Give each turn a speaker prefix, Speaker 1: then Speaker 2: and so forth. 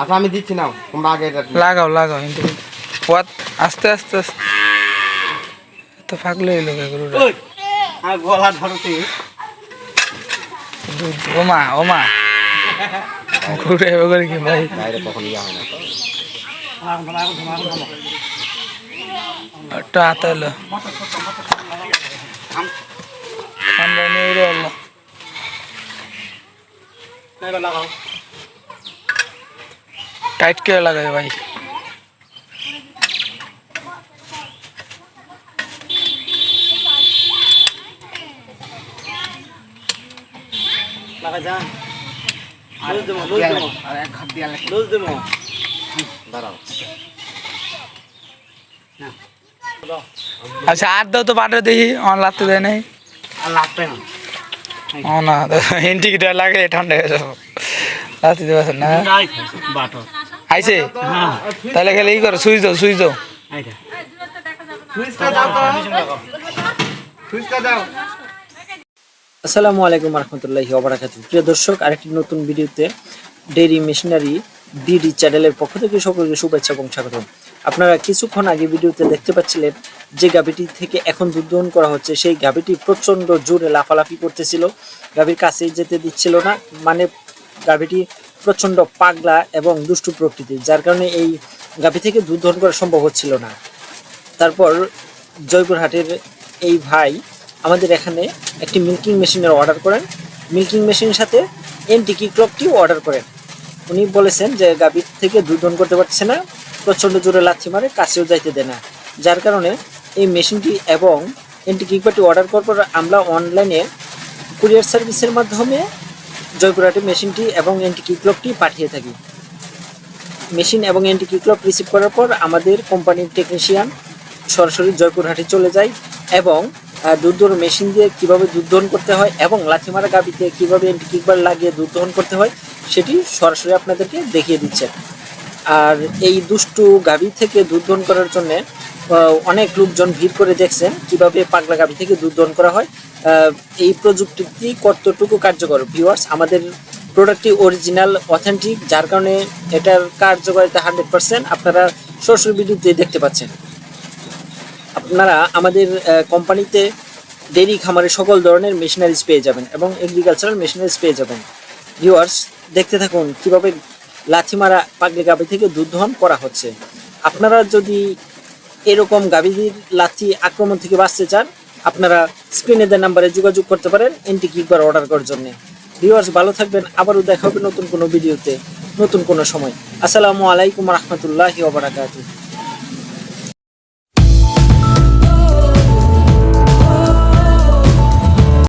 Speaker 1: আচ্ছা আমি দিচ্ছি নাও। তোমরা আগে
Speaker 2: লাগাও লাগাও কিন্তু ওয়াত আস্তে আস্তে আস্তে। তো ফাগলে এলো গরুটা।
Speaker 1: গলা ধরতে
Speaker 2: ওমা ওমা। গরুটা এবার কি ভাই?
Speaker 1: বাইরে কখন ইয়া হয় না।
Speaker 2: একটা হাতে এলো আমরা নিয়ে উড়ে এলো
Speaker 1: লাগাও
Speaker 2: টাইট করে লাগাই ভাই
Speaker 1: লাগা যা লুজ দেবো লুজ দেবো আর এক হাত দিয়ে লুজ দেবো দাঁড়াও
Speaker 2: আচ্ছা আর দাও তো বাটে দেখি আমার লাগতে দেয় নাই
Speaker 1: আর লাগবে না
Speaker 2: ঠান্ডা না? আইছে? তাহলে ই করো, সুইচ দাও সুইচ দাও।
Speaker 3: আসসালামু আলাইকুম রহমতুল্লাহি প্রিয় দর্শক, আরেকটি নতুন ভিডিওতে ডেইরি মেশিনারি বিডি চ্যানেলের পক্ষ থেকে সকলকে শুভেচ্ছা এবং আপনারা কিছুক্ষণ আগে ভিডিওতে দেখতে পাচ্ছিলেন যে গাভীটি থেকে এখন দুধ দহন করা হচ্ছে, সেই গাভীটি প্রচণ্ড জোরে লাফালাফি করতেছিল। গাভীর কাছে যেতে দিচ্ছিল না মানে গাভীটি প্রচণ্ড পাগলা এবং দুষ্টু প্রকৃতির, যার কারণে এই গাভী থেকে দুধ দহন করা সম্ভব হচ্ছিল না। তারপর জয়পুরহাটের এই ভাই আমাদের এখানে একটি মিল্কিং মেশিনের অর্ডার করেন। মিল্কিং মেশিনের সাথে এনটিকি ক্লকটিও অর্ডার করেন। উনি বলেছেন যে গাভীর থেকে দুধ দহন করতে পারছে না, প্রচণ্ড জোরে লাথি মারে, কাছেও যাইতে দেয় না। যার কারণে এই মেশিনটি এবং এনটিকি ক্লকটি অর্ডার করার পর আমরা অনলাইনে কুরিয়ার সার্ভিসের মাধ্যমে জয়পুরহাটে মেশিনটি এবং এনটিকি ক্লকটি পাঠিয়ে থাকি। মেশিন এবং এন্টি ক্লক রিসিভ করার পর আমাদের কোম্পানির টেকনিশিয়ান সরাসরি জয়পুরহাটে চলে যায় এবং দুধ মেশিন দিয়ে কীভাবে দুধ দহন করতে হয় এবং লাথিমারা গাবিতে কীভাবে এন্টি কিকবার লাগিয়ে দুধ দহন করতে হয় সেটি সরাসরি আপনাদেরকে দেখিয়ে দিচ্ছে। আর এই দুষ্টু গাভী থেকে দুধ দহন করার জন্য অনেক লোকজন ভিড় করে দেখছেন কীভাবে পাগলা গাভী থেকে দুধ দহন করা হয়। এই প্রযুক্তিটি কতটুকু কার্যকর? ভিউয়ার্স আমাদের প্রোডাক্টটি অরিজিনাল অথেন্টিক যার কারণে এটার কার্যকারিতা হান্ড্রেড পার্সেন্ট আপনারা সরাসরি ভিডিওতে দেখতে পাচ্ছেন। আপনারা আমাদের কোম্পানিতে ডেরি খামারে সকল ধরনের মেশিনারিজ পেয়ে যাবেন এবং এগ্রিকালচারাল মেশিনারিজ পেয়ে যাবেন। ভিউয়ার্স দেখতে থাকুন কীভাবে লাথি মারা পাগলি গাভি থেকে দুধ দহন করা হচ্ছে। আপনারা যদি এরকম গাভীর লাথি আক্রমণ থেকে বাঁচতে চান, আপনারা স্ক্রিনে দেওয়া নাম্বারে যোগাযোগ করতে পারেন এনটি কিকবার অর্ডার করার জন্য। ভিউয়ার্স ভালো থাকবেন, আবারও দেখা হবে নতুন কোনো ভিডিওতে নতুন কোনো সময়। আসসালামু আলাইকুম রহমতুল্লাহি ওবরাকাতুহ